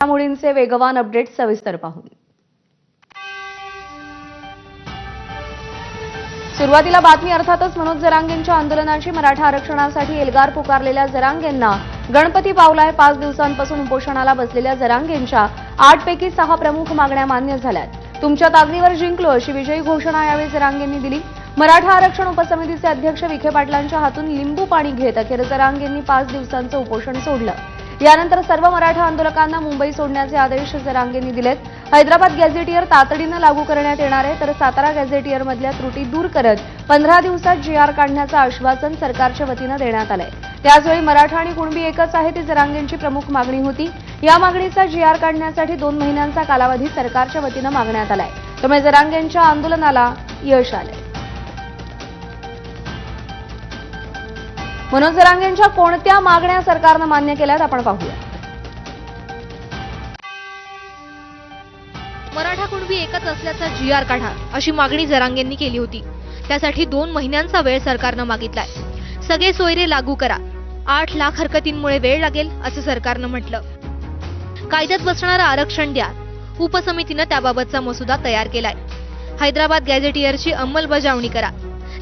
घडामोडींचे वेगवान अपडेट सविस्तर पाहू सुरुवातीला बातमी अर्थातच मनोज जरांगेंच्या आंदोलनाची मराठा आरक्षणासाठी एल्गार पुकारलेल्या जरांगेंना गणपती पावलाय पाच दिवसांपासून उपोषणाला बसलेल्या जरांगेंच्या आठपैकी सहा प्रमुख मागण्या मान्य झाल्यात. तुमच्या ताकदीवर जिंकलो अशी विजयी घोषणा यावेळी जरांगेंनी दिली. मराठा आरक्षण उपसमितीचे अध्यक्ष विखे पाटलांच्या हातून लिंबू पाणी घेत अखेर जरांगेंनी पाच दिवसांचं उपोषण सोडलं. यानंतर सर्व मराठा आंदोलकांना मुंबई सोडण्याचे आदेश जरांगेंनी दिलेत. हैदराबाद गॅझेटियर तातडीनं लागू करण्यात येणार आहे तर सातारा गॅझेटियरमधल्या त्रुटी दूर करत पंधरा दिवसात जीआर काढण्याचं आश्वासन सरकारच्या वतीनं देण्यात आलंय. त्याचवेळी मराठा आणि कुणबी एकच आहे ती जरांगेंची प्रमुख मागणी होती. या मागणीचा जी आर काढण्यासाठी दोन महिन्यांचा कालावधी सरकारच्या वतीनं मागण्यात आलाय. त्यामुळे जरांगेंच्या आंदोलनाला यश आलंय. मनोज जरांगेंच्या कोणत्या मागण्या सरकारनं मान्य केल्यात आपण पाहूया. मराठा कुणबी एकच असल्याचा जी आर काढा अशी मागणी जरांगेंनी केली होती. त्यासाठी दोन महिन्यांचा वेळ सरकारनं मागितलाय. सगळे सोयरे लागू करा. आठ लाख हरकतींमुळे वेळ लागेल असं सरकारनं म्हटलं. कायद्यात बसणारं आरक्षण द्या. उपसमितीनं त्याबाबतचा मसुदा तयार केलाय. हैदराबाद गॅझेटियरची अंमलबजावणी करा.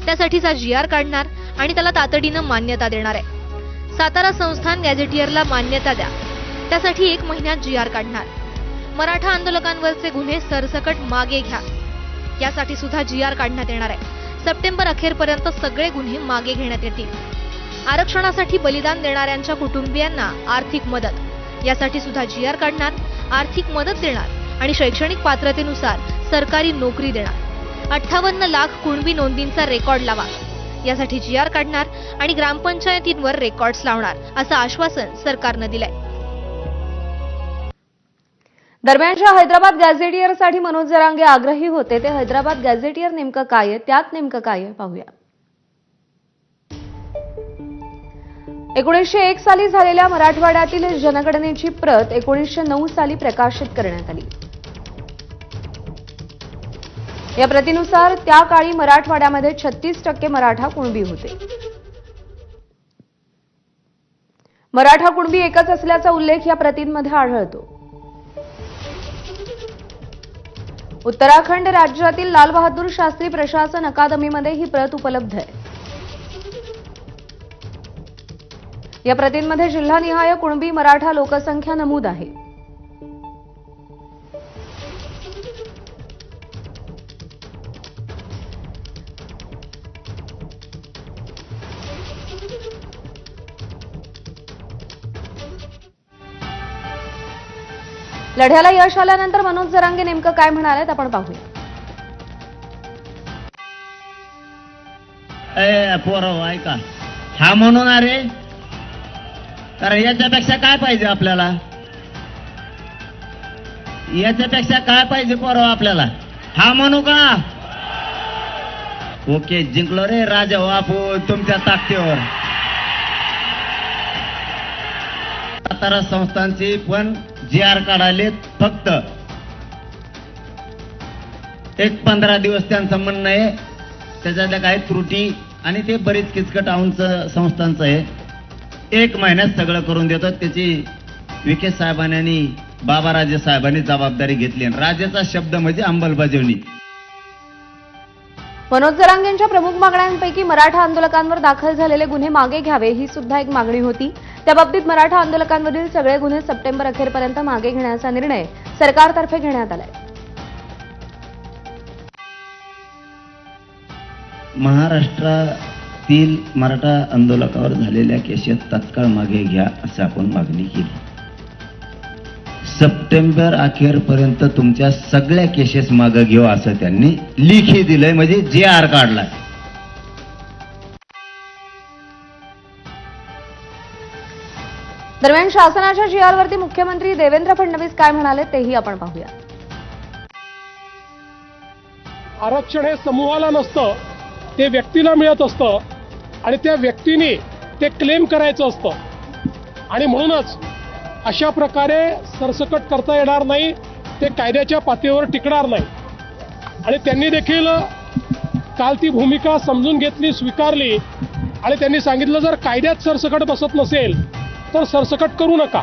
त्यासाठीचा जी आर काढणार आणि त्याला तातडीनं मान्यता देणार आहे. सातारा संस्थान गॅझेटियरला मान्यता द्या. त्यासाठी एक महिन्यात जी आर काढणार. मराठा आंदोलकांवरचे गुन्हे सरसकट मागे घ्या. यासाठी सुद्धा जी आर काढण्यात येणार आहे. सप्टेंबर अखेरपर्यंत सगळे गुन्हे मागे घेण्यात येतील. आरक्षणासाठी बलिदान देणाऱ्यांच्या कुटुंबियांना आर्थिक मदत. यासाठी सुद्धा जी आर काढणार आर्थिक मदत देणार आणि शैक्षणिक पात्रतेनुसार सरकारी नोकरी देणार. अठ्ठावन्न लाख कुणबी नोंदींचा रेकॉर्ड लावा. यासाठी जी आर काढणार आणि ग्रामपंचायतींवर रेकॉर्ड्स लावणार असं आश्वासन सरकारनं दिलंय. दरम्यानच्या हैदराबाद गॅझेटियरसाठी मनोज जरांगे आग्रही होते. ते हैदराबाद गॅझेटियर नेमकं काय आहे? त्यात नेमकं काय आहे? पाहूया. एकोणीसशे एक साली झालेल्या मराठवाड्यातील जनगणनेची प्रत एकोणीसशे नऊ साली प्रकाशित करण्यात आली. या प्रतीनुसार त्या काळी मराठवाड्यामध्ये छत्तीस टक्के मराठा कुणबी होते. मराठा कुणबी एकच असल्याचा उल्लेख या प्रतींमध्ये आढळतो. उत्तराखंड राज्यातील लालबहादूर शास्त्री प्रशासन अकादमीमध्ये ही प्रत उपलब्ध आहे. या प्रतींमध्ये जिल्हानिहाय कुणबी मराठा लोकसंख्या नमूद आहे. लढ्याला यश आल्यानंतर मनोज जरांगे नेमकं काय म्हणालेत आपण पाहूया. ए ऐका. हा म्हणून अरे कारण याच्यापेक्षा काय पाहिजे आपल्याला? याच्यापेक्षा काय पाहिजे पोरव आपल्याला? हा म्हणू का? ओके जिंकलो रे राजा हो बापू तुमच्या ताकदीवर. सातारा संस्थांची पण जी आर काढाले फक्त. एक पंधरा दिवस त्यांचं म्हणणं आहे त्याच्यातल्या काही त्रुटी आणि ते बरीच किचकट संस्थांचं आहे. एक महिन्यात सगळं करून देतात. त्याची विखे साहेबांनी बाबा राजे साहेबांनी जबाबदारी घेतली. आणि राजेचा शब्द म्हणजे अंमलबजावणी. मनोज जरांगेंच्या प्रमुख मागण्यांपैकी मराठा आंदोलकांवर दाखल झालेले गुन्हे मागे घ्यावे ही सुद्धा एक मागणी होती. त्या बाबतीत मराठा आंदोलकांवरील सगळे गुन्हे सप्टेंबर अखेरपर्यंत मागे घेण्याचा निर्णय सरकारतर्फे घेण्यात आलाय. महाराष्ट्रातील मराठा आंदोलकावर झालेल्या केसेस तत्काळ मागे घ्या असं आपण मागणी केली. सप्टेंबर अखेरपर्यंत तुमच्या सगळ्या केसेस मागे घेऊ असं त्यांनी लिखी दिलंय. म्हणजे जे आर काढलाय. दरम्यान शासनाच्या जीआरवरती मुख्यमंत्री देवेंद्र फडणवीस काय म्हणाले तेही आपण पाहूया. आरक्षण हे समूहाला नसतं ते व्यक्तीला मिळत असतं आणि त्या व्यक्तीने ते क्लेम करायचं असतं. आणि म्हणूनच अशा प्रकारे सरसकट करता येणार नाही ते कायद्याच्या पातळीवर टिकणार नाही. आणि त्यांनी देखील काल ती भूमिका समजून घेतली स्वीकारली. आणि त्यांनी सांगितलं जर कायद्यात सरसकट बसत नसेल तर सरसकट करू नका.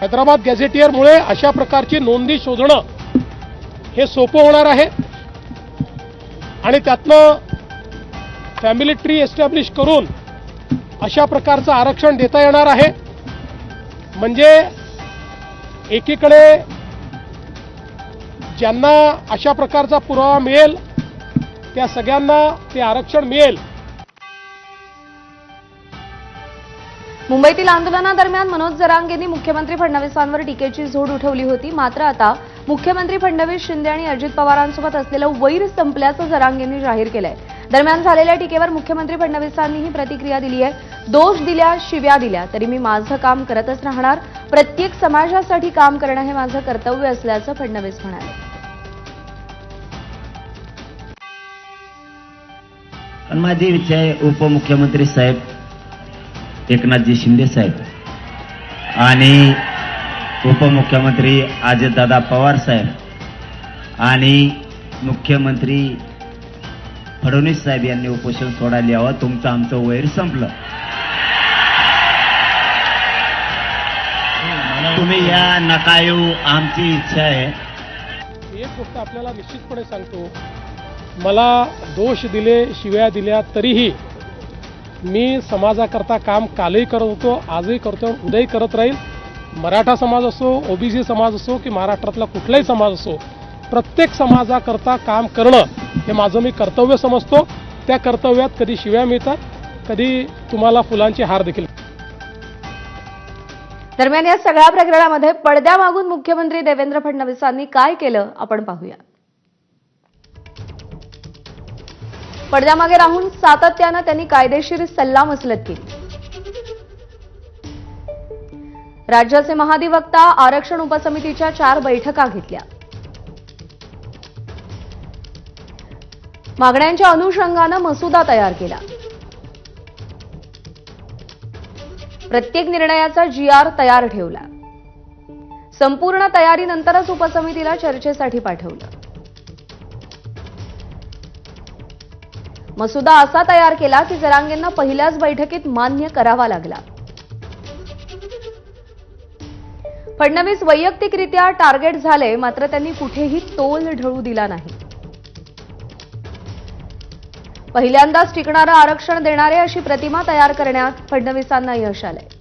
हैदराबाद गॅझेटियरमुळे अशा प्रकारची नोंदी शोधणं हे सोपं होणार आहे. आणि त्यातनं फॅमिली ट्री एस्टॅब्लिश करून अशा प्रकारचं आरक्षण देता येणार आहे. म्हणजे एकीकडे ज्यांना अशा प्रकारचा पुरावा मिळेल त्या सगळ्यांना ते आरक्षण मिळेल. मुंबईतील आंदोलनादरम्यान मनोज जरांगेंनी मुख्यमंत्री फडणवीसांवर टीकेची झोड उठवली होती. मात्र आता मुख्यमंत्री फडणवीस शिंदे आणि अजित पवारांसोबत असलेलं वैर संपल्याचं जरांगेंनी जाहीर केलंय. दरम्यान झालेल्या टीकेवर मुख्यमंत्री फडणवीसांनीही प्रतिक्रिया दिली आहे. दोष दिल्या शिव्या दिल्या तरी मी माझं काम करतच राहणार. प्रत्येक समाजासाठी काम करणं हे माझं कर्तव्य असल्याचं फडणवीस म्हणाले. माझी इच्छा आहे उपमुख्यमंत्री साहेब एकनाथजी शिंदे साहेब. आणि उपमुख्यमंत्री अजितदादा पवार साहेब. आणि मुख्यमंत्री फडणवीस साहेब यांनी उपोषण सोडायला यावं तुमचं आमचं वैर संपलं. तुम्ही या नका येऊ आमची इच्छा आहे. एक गोष्ट आपल्याला निश्चितपणे सांगतो. मला दोष दिले शिव्या दिल्या तरीही मी समाजाकरता काम कालही करत होतो आजही करतो उद्याही करत राहील. मराठा समाज असो ओबीसी समाज असो की महाराष्ट्रातला कुठलाही समाज असो प्रत्येक समाजाकरता काम करणं हे माझं मी कर्तव्य समजतो. त्या कर्तव्यात कधी शिव्या मिळतात कधी तुम्हाला फुलांची हार देखील दरम्यान या सगळ्या प्रकरणामध्ये पडद्यामागून मुख्यमंत्री देवेंद्र फडणवीसांनी काय केलं आपण पाहूया. पडद्यामागे राहून सातत्यानं त्यांनी कायदेशीर सल्लामसलत केली. राज्याचे महाधिवक्ता आरक्षण उपसमितीच्या चार बैठका घेतल्या. मागण्यांच्या अनुषंगानं मसुदा तयार केला. प्रत्येक निर्णयाचा जी आर तयार ठेवला. संपूर्ण तयारीनंतरच उपसमितीला चर्चेसाठी पाठवलं. मसुदा असा तयार केला की जरांगेंना पहिल्याच बैठकीत मान्य करावा लागला. फडणवीस वैयक्तिकरित्या टार्गेट झाले मात्र त्यांनी कुठेही तोल ढळू दिला नाही. पहिल्यांदाच टिकणारं आरक्षण देणारे अशी प्रतिमा तयार करण्यात फडणवीसांना यश आलंय.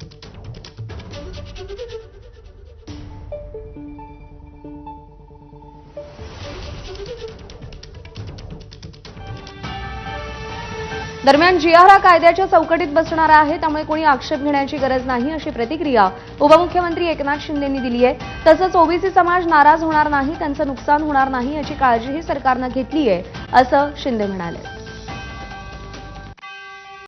दरम्यान जीआर हा कायद्याच्या चौकटीत बसणारा आहे त्यामुळे कोणी आक्षेप घेण्याची गरज नाही अशी प्रतिक्रिया उपमुख्यमंत्री एकनाथ शिंदेंनी दिली आहे. तसंच ओबीसी समाज नाराज होणार नाही त्यांचं नुकसान होणार नाही याची काळजीही सरकारनं घेतली आहे असं शिंदे म्हणाले.